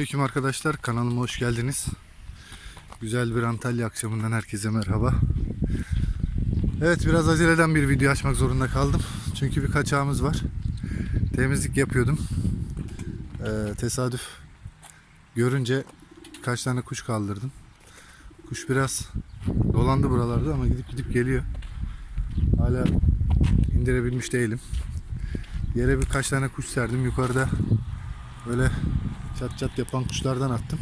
Aleyküm arkadaşlar kanalıma hoş geldiniz. Güzel bir Antalya akşamından herkese merhaba. Evet biraz aceleden bir video açmak zorunda kaldım. Çünkü bir kaçağımız var. Temizlik yapıyordum. Ee, tesadüf görünce kaç tane kuş kaldırdım. Kuş biraz dolandı buralarda ama gidip gidip geliyor. Hala indirebilmiş değilim. Yere birkaç tane kuş serdim. Yukarıda böyle çat çat yapan kuşlardan attım.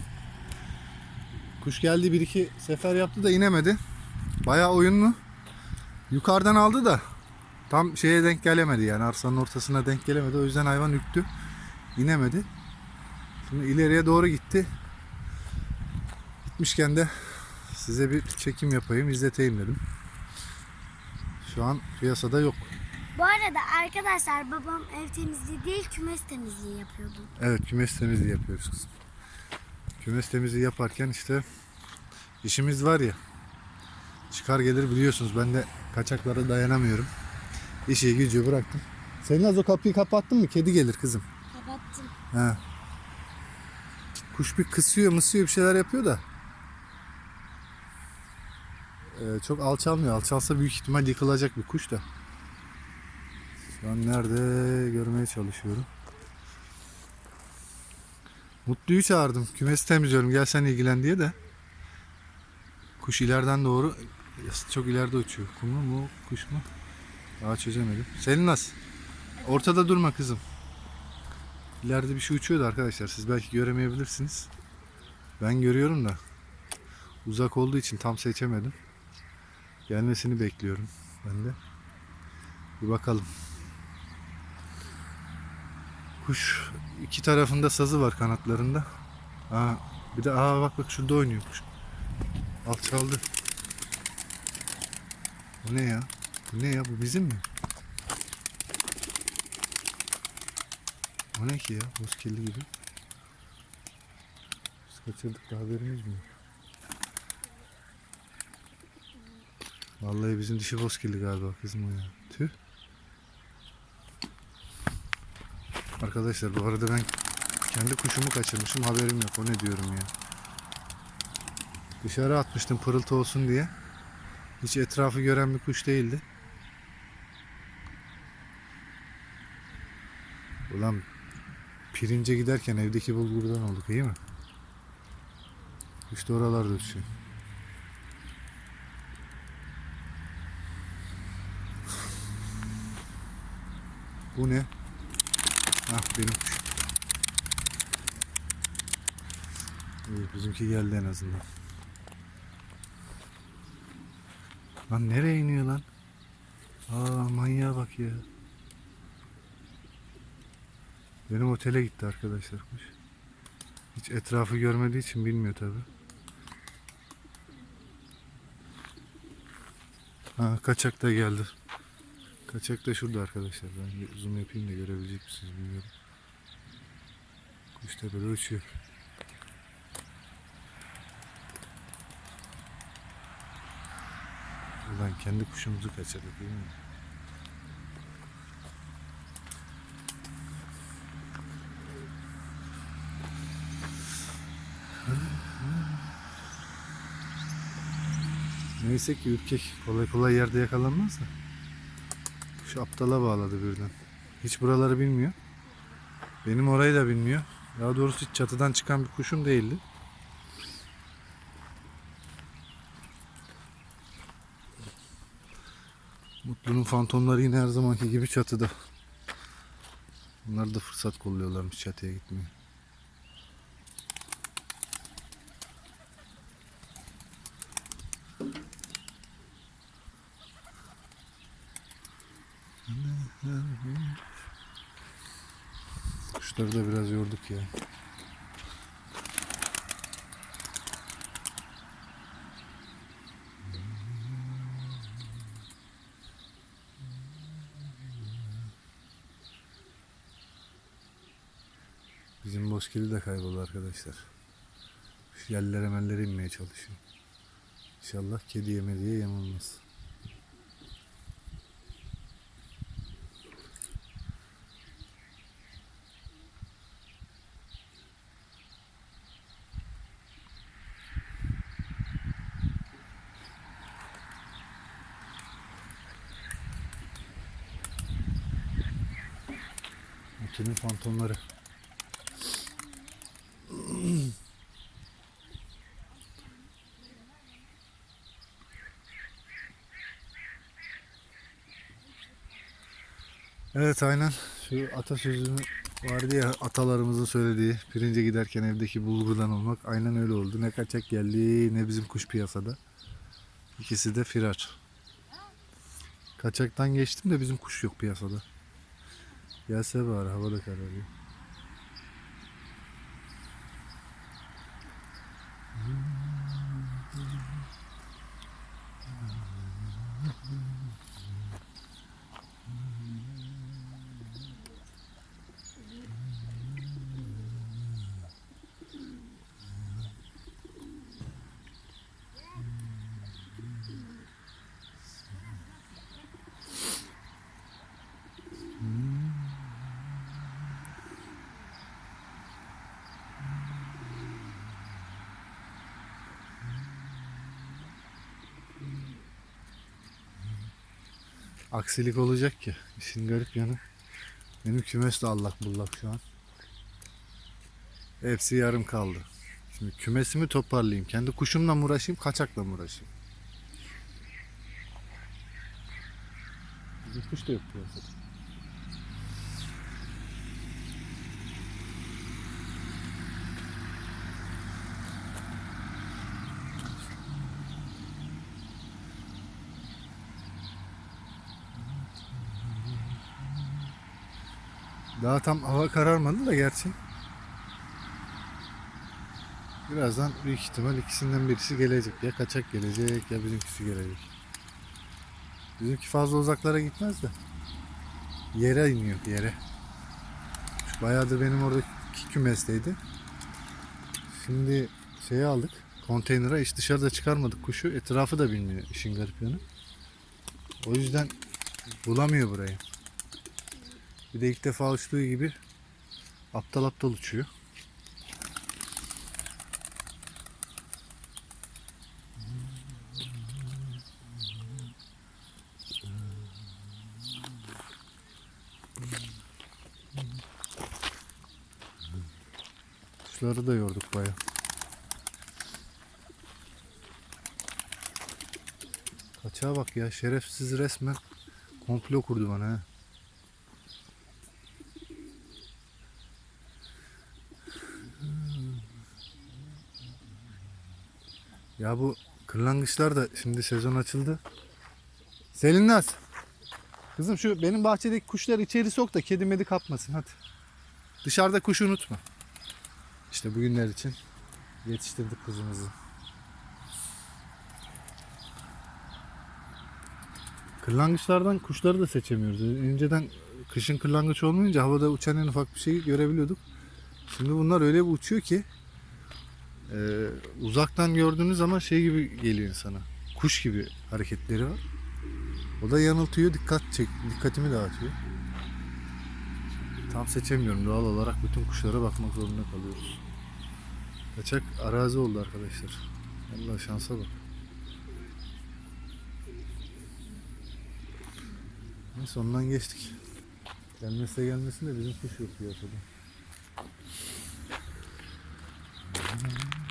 Kuş geldi bir iki sefer yaptı da inemedi. Bayağı oyunlu. Yukarıdan aldı da tam şeye denk gelemedi yani arsanın ortasına denk gelemedi. O yüzden hayvan üktü. İnemedi. Şimdi ileriye doğru gitti. Gitmişken de size bir çekim yapayım, izleteyim dedim. Şu an piyasada yok. Bu arada arkadaşlar babam ev temizliği değil kümes temizliği yapıyordu. Evet kümes temizliği yapıyoruz kızım. Kümes temizliği yaparken işte işimiz var ya. Çıkar gelir biliyorsunuz ben de kaçaklara dayanamıyorum. İşi gücü bıraktım. Senin az o kapıyı kapattın mı? Kedi gelir kızım. Kapattım. He. Kuş bir kısıyor mısıyor bir şeyler yapıyor da. Ee, çok alçalmıyor. Alçalsa büyük ihtimal yıkılacak bir kuş da. Şu an nerede görmeye çalışıyorum. Mutlu'yu çağırdım. Kümesi temizliyorum. Gel sen ilgilen diye de. Kuş ileriden doğru çok ileride uçuyor. Kumru mu kuş mu? Daha çözemedim. Selin nasıl? Ortada durma kızım. İleride bir şey uçuyordu arkadaşlar. Siz belki göremeyebilirsiniz. Ben görüyorum da. Uzak olduğu için tam seçemedim. Gelmesini bekliyorum ben de. Bir bakalım. Kuş iki tarafında sazı var kanatlarında. Aa, bir de aa bak bak şurada oynuyor kuş. Alçaldı. Bu ne ya? Bu ne ya? Bu bizim mi? O ne ki ya? Bozkirli gibi. Biz kaçırdık da haberimiz mi? Vallahi bizim dişi bozkirli galiba kızım o ya. Arkadaşlar bu arada ben kendi kuşumu kaçırmışım haberim yok. O ne diyorum ya. Dışarı atmıştım pırıltı olsun diye. Hiç etrafı gören bir kuş değildi. Ulan pirince giderken evdeki bulgurdan olduk iyi mi? İşte oralarda uçuyor. Bu ne? Ah benim kuş. İyi, bizimki geldi en azından. Lan nereye iniyor lan? Aa manyağa bak ya. Benim otele gitti arkadaşlar kuş. Hiç etrafı görmediği için bilmiyor tabi. Ha kaçak da geldi. Kaçak da şurada arkadaşlar. Ben zoom yapayım da görebilecek misiniz bilmiyorum. Kuş tepede uçuyor. Ulan kendi kuşumuzu kaçırdık değil mi? Neyse ki ürkek kolay kolay yerde yakalanmaz da. Şu aptala bağladı birden. Hiç buraları bilmiyor. Benim orayı da bilmiyor. Daha doğrusu hiç çatıdan çıkan bir kuşum değildi. Mutlu'nun fantomları yine her zamanki gibi çatıda. Bunlar da fırsat kolluyorlarmış çatıya gitmeye. Kuşları da biraz yorduk ya. Bizim bozkiri de kayboldu arkadaşlar. Şu yerlere mellere inmeye çalışıyor. İnşallah kedi yemediği yem olmaz. Örtünün fantomları. Evet aynen şu atasözü vardı ya atalarımızın söylediği pirince giderken evdeki bulgurdan olmak aynen öyle oldu. Ne kaçak geldi ne bizim kuş piyasada. İkisi de firar. Kaçaktan geçtim de bizim kuş yok piyasada. Gelse bari hava da kararıyor. Aksilik olacak ki. İşin garip yanı. Benim kümes de allak bullak şu an. Hepsi yarım kaldı. Şimdi kümesimi toparlayayım. Kendi kuşumla mı uğraşayım, kaçakla mı uğraşayım? Bizim kuş da yok piyasada. Daha tam hava kararmadı da gerçi. Birazdan büyük ihtimal ikisinden birisi gelecek. Ya kaçak gelecek ya bizimkisi gelecek. Bizimki fazla uzaklara gitmez de. Yere iniyor yere. Şu Bayağıdır benim oradaki kümesteydi. Şimdi şeyi aldık. Konteynere hiç dışarıda çıkarmadık kuşu. Etrafı da bilmiyor işin garip yanı. O yüzden bulamıyor burayı. Bir de ilk defa uçtuğu gibi aptal aptal uçuyor. Kuşları da yorduk baya. Kaçağa bak ya şerefsiz resmen komplo kurdu bana ha. Ya bu kırlangıçlar da şimdi sezon açıldı. Selinnaz. Kızım şu benim bahçedeki kuşlar içeri sok da kedi medi kapmasın hadi. Dışarıda kuş unutma. İşte bugünler için yetiştirdik kuzumuzu. Kırlangıçlardan kuşları da seçemiyoruz. Önceden kışın kırlangıç olmayınca havada uçan en ufak bir şeyi görebiliyorduk. Şimdi bunlar öyle bir uçuyor ki ee, uzaktan gördüğünüz zaman şey gibi geliyor insana. Kuş gibi hareketleri var. O da yanıltıyor, dikkat çek, dikkatimi dağıtıyor. Tam seçemiyorum doğal olarak bütün kuşlara bakmak zorunda kalıyoruz. Kaçak arazi oldu arkadaşlar. Allah şansa bak. Neyse ondan geçtik. Gelmese gelmesin de bizim kuş yok piyasada. Mm-hmm.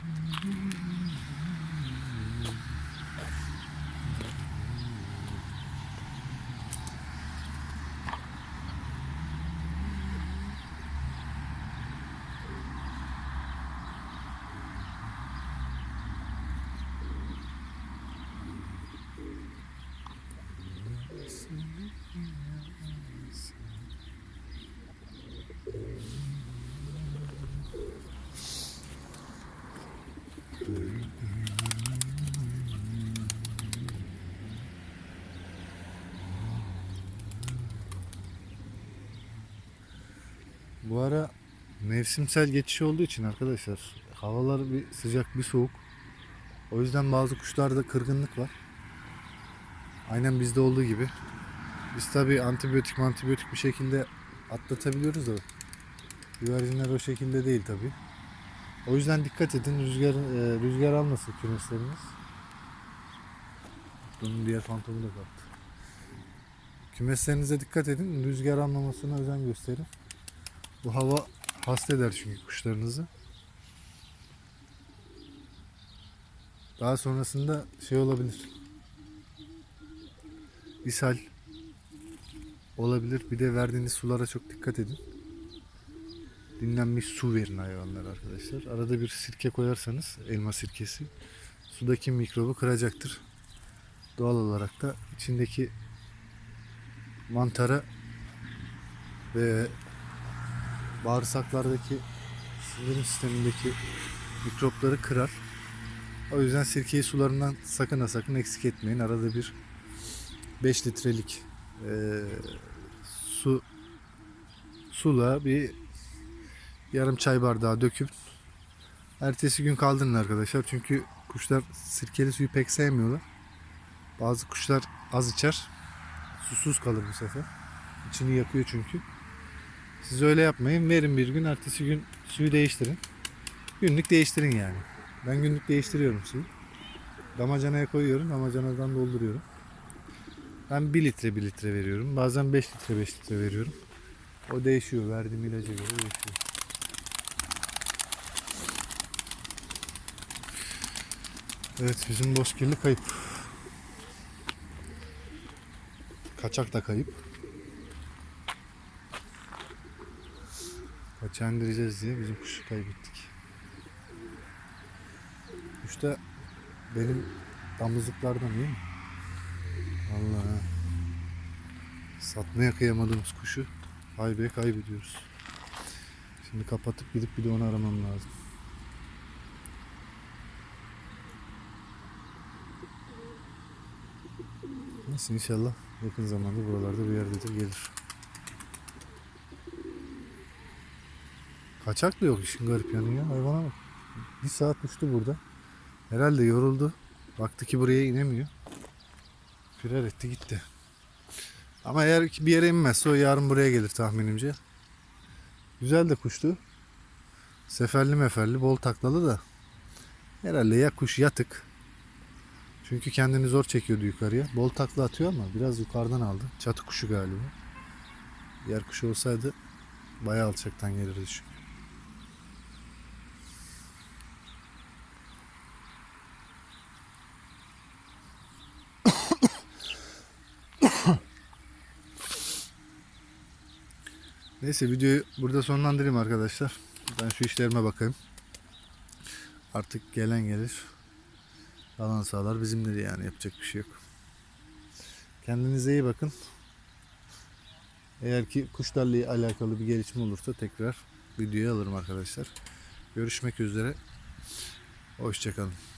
Bu ara mevsimsel geçiş olduğu için arkadaşlar havalar bir sıcak bir soğuk. O yüzden bazı kuşlarda kırgınlık var. Aynen bizde olduğu gibi. Biz tabi antibiyotik antibiyotik bir şekilde atlatabiliyoruz da güvercinler o şekilde değil tabi. O yüzden dikkat edin rüzgar e, rüzgar almasın kümesleriniz. Bunun diğer fantomu da kalktı. Kümeslerinize dikkat edin. Rüzgar almamasına özen gösterin. Bu hava hasta eder çünkü kuşlarınızı. Daha sonrasında şey olabilir. İshal olabilir. Bir de verdiğiniz sulara çok dikkat edin. Dinlenmiş su verin hayvanlara arkadaşlar. Arada bir sirke koyarsanız elma sirkesi sudaki mikrobu kıracaktır. Doğal olarak da içindeki mantara ve bağırsaklardaki sindirim sistemindeki mikropları kırar. O yüzden sirkeyi sularından sakın ha sakın eksik etmeyin. Arada bir 5 litrelik eee, su sula bir yarım çay bardağı döküp ertesi gün kaldırın arkadaşlar. Çünkü kuşlar sirkeli suyu pek sevmiyorlar. Bazı kuşlar az içer. Susuz kalır bu sefer. İçini yakıyor çünkü. Siz öyle yapmayın. Verin bir gün. Ertesi gün suyu değiştirin. Günlük değiştirin yani. Ben günlük değiştiriyorum suyu. Damacanaya koyuyorum. Damacanadan dolduruyorum. Ben 1 litre 1 litre veriyorum. Bazen 5 litre 5 litre veriyorum. O değişiyor. Verdiğim ilaca göre değişiyor. Evet bizim bozkirli kayıp. Kaçak da kayıp. Kaçağı indireceğiz diye bizim kuşu kaybettik. Kuş da benim damızlıklardan değil mi? Vallahi. Satmaya kıyamadığımız kuşu haybeye kaybediyoruz. Şimdi kapatıp gidip bir de onu aramam lazım. Neyse inşallah yakın zamanda buralarda bir yerdedir gelir. Kaçak da yok işin garip yanı ya hayvana bak. Bir saat uçtu burada. Herhalde yoruldu. Baktı ki buraya inemiyor. Firar etti gitti. Ama eğer bir yere inmezse o yarın buraya gelir tahminimce. Güzel de kuştu. Seferli meferli bol taklalı da. Herhalde ya kuş yatık. Çünkü kendini zor çekiyordu yukarıya. Bol takla atıyor ama biraz yukarıdan aldı. Çatı kuşu galiba. Diğer kuş olsaydı bayağı alçaktan gelirdi çünkü. Neyse videoyu burada sonlandırayım arkadaşlar. Ben şu işlerime bakayım. Artık gelen gelir. Alan sağlar bizimdir yani yapacak bir şey yok. Kendinize iyi bakın. Eğer ki kuşlarla alakalı bir gelişme olursa tekrar videoya alırım arkadaşlar. Görüşmek üzere. Hoşçakalın.